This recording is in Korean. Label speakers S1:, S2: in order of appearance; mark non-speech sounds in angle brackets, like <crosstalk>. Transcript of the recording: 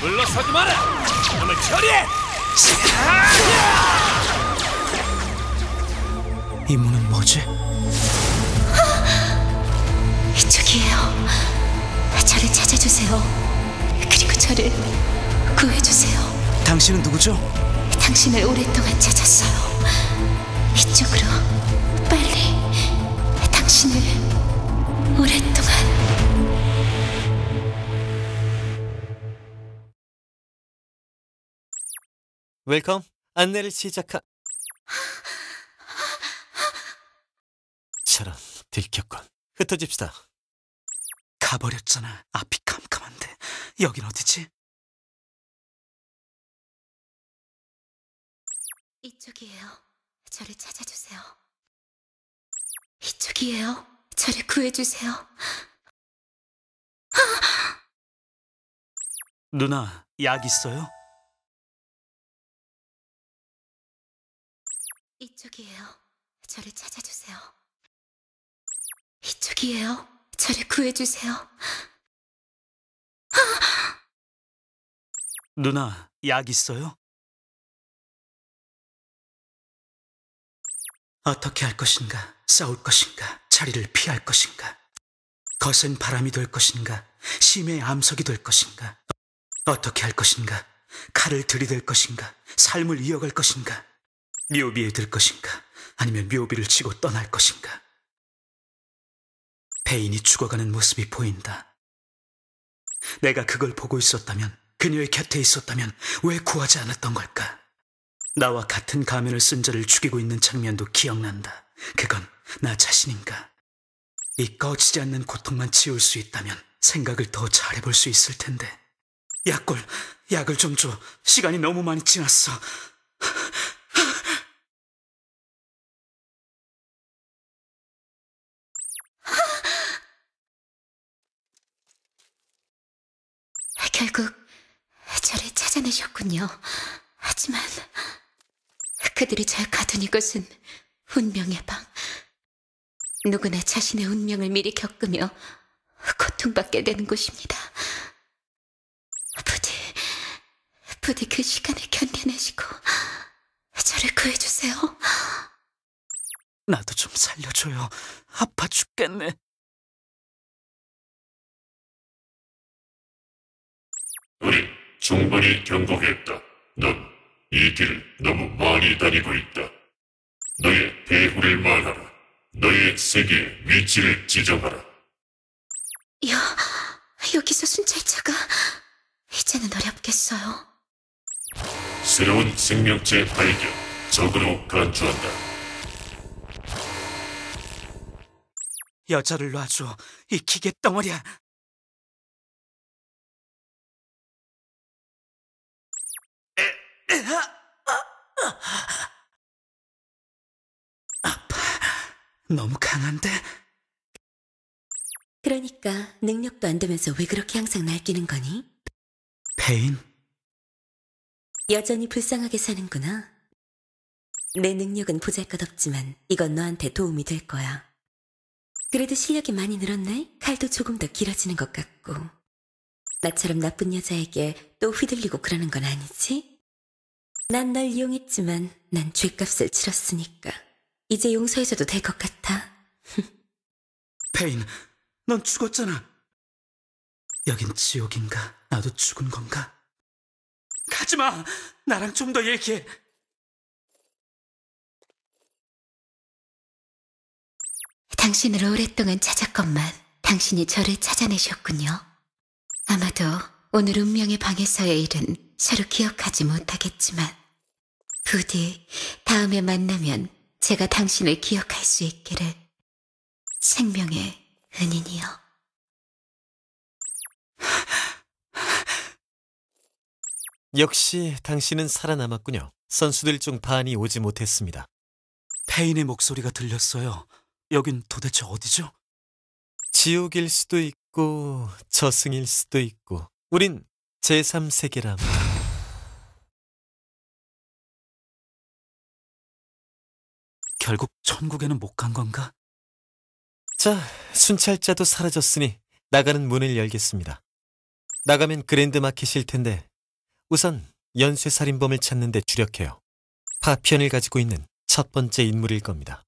S1: 물러서지 마라! 놈을 처리해!
S2: 이 문은 뭐지?
S3: 이쪽이에요. 저를 찾아주세요. 그리고 저를 구해주세요.
S2: 당신은 누구죠?
S3: 당신을 오랫동안 찾았어요. 이쪽으로 빨리 당신을
S1: 웰컴. 안내를 시작하... 저런, 들켰군. 흩어집시다.
S2: 가버렸잖아. 앞이 캄캄한데. 여긴 어디지?
S3: 이쪽이에요. 저를 찾아주세요. 이쪽이에요. 저를 구해주세요.
S2: 누나, 약 있어요?
S3: 이쪽이에요. 저를 찾아주세요. 이쪽이에요. 저를 구해주세요.
S2: 누나, 약 있어요? 어떻게 할 것인가? 싸울 것인가? 자리를 피할 것인가? 거센 바람이 될 것인가? 심해의 암석이 될 것인가? 어떻게 할 것인가? 칼을 들이댈 것인가? 삶을 이어갈 것인가? 묘비에 들 것인가? 아니면 묘비를 치고 떠날 것인가? 배인이 죽어가는 모습이 보인다. 내가 그걸 보고 있었다면, 그녀의 곁에 있었다면 왜 구하지 않았던 걸까? 나와 같은 가면을 쓴 자를 죽이고 있는 장면도 기억난다. 그건 나 자신인가? 이 꺼지지 않는 고통만 치울 수 있다면 생각을 더 잘해볼 수 있을 텐데. 약골, 약을 좀 줘. 시간이 너무 많이 지났어.
S3: 결국 저를 찾아내셨군요. 하지만 그들이 절 가둔 이것은 운명의 방. 누구나 자신의 운명을 미리 겪으며 고통받게 되는 곳입니다. 부디, 부디 그 시간을 견뎌내시고 저를 구해주세요.
S2: 나도 좀 살려줘요. 아파 죽겠네.
S4: 우리 충분히 경고했다. 넌 이 길을 너무 많이 다니고 있다. 너의 배후를 말하라. 너의 세계의 위치를 지정하라.
S3: 야, 여기서 순찰차가 이제는 어렵겠어요.
S4: 새로운 생명체 발견. 적으로 간주한다.
S2: 여자를 놔줘. 이 기계 덩어리야. 아파. 너무 강한데?
S3: 그러니까 능력도 안 되면서 왜 그렇게 항상 날뛰는 거니?
S2: 페인?
S3: 여전히 불쌍하게 사는구나. 내 능력은 보잘것없지만 이건 너한테 도움이 될 거야. 그래도 실력이 많이 늘었네? 칼도 조금 더 길어지는 것 같고. 나처럼 나쁜 여자에게 또 휘둘리고 그러는 건 아니지? 난 널 이용했지만 난 죗값을 치렀으니까. 이제 용서해줘도 될 것 같아. <laughs>
S2: 페인, 넌 죽었잖아. 여긴 지옥인가? 나도 죽은 건가? 가지마! 나랑 좀 더 얘기해.
S3: 당신을 오랫동안 찾았건만 당신이 저를 찾아내셨군요. 아마도 오늘 운명의 방에서의 일은 서로 기억하지 못하겠지만 부디 다음에 만나면 제가 당신을 기억할 수 있기를 생명의 은인이요.
S1: 역시 당신은 살아남았군요. 선수들 중 반이 오지 못했습니다.
S2: 페인의 목소리가 들렸어요. 여긴 도대체 어디죠?
S1: 지옥일 수도 있고 저승일 수도 있고 우린 제3세계람.
S2: 결국 천국에는 못 간 건가?
S1: 자, 순찰자도 사라졌으니 나가는 문을 열겠습니다. 나가면 그랜드 마켓일 텐데 우선 연쇄살인범을 찾는 데 주력해요. 파편을 가지고 있는 첫 번째 인물일 겁니다.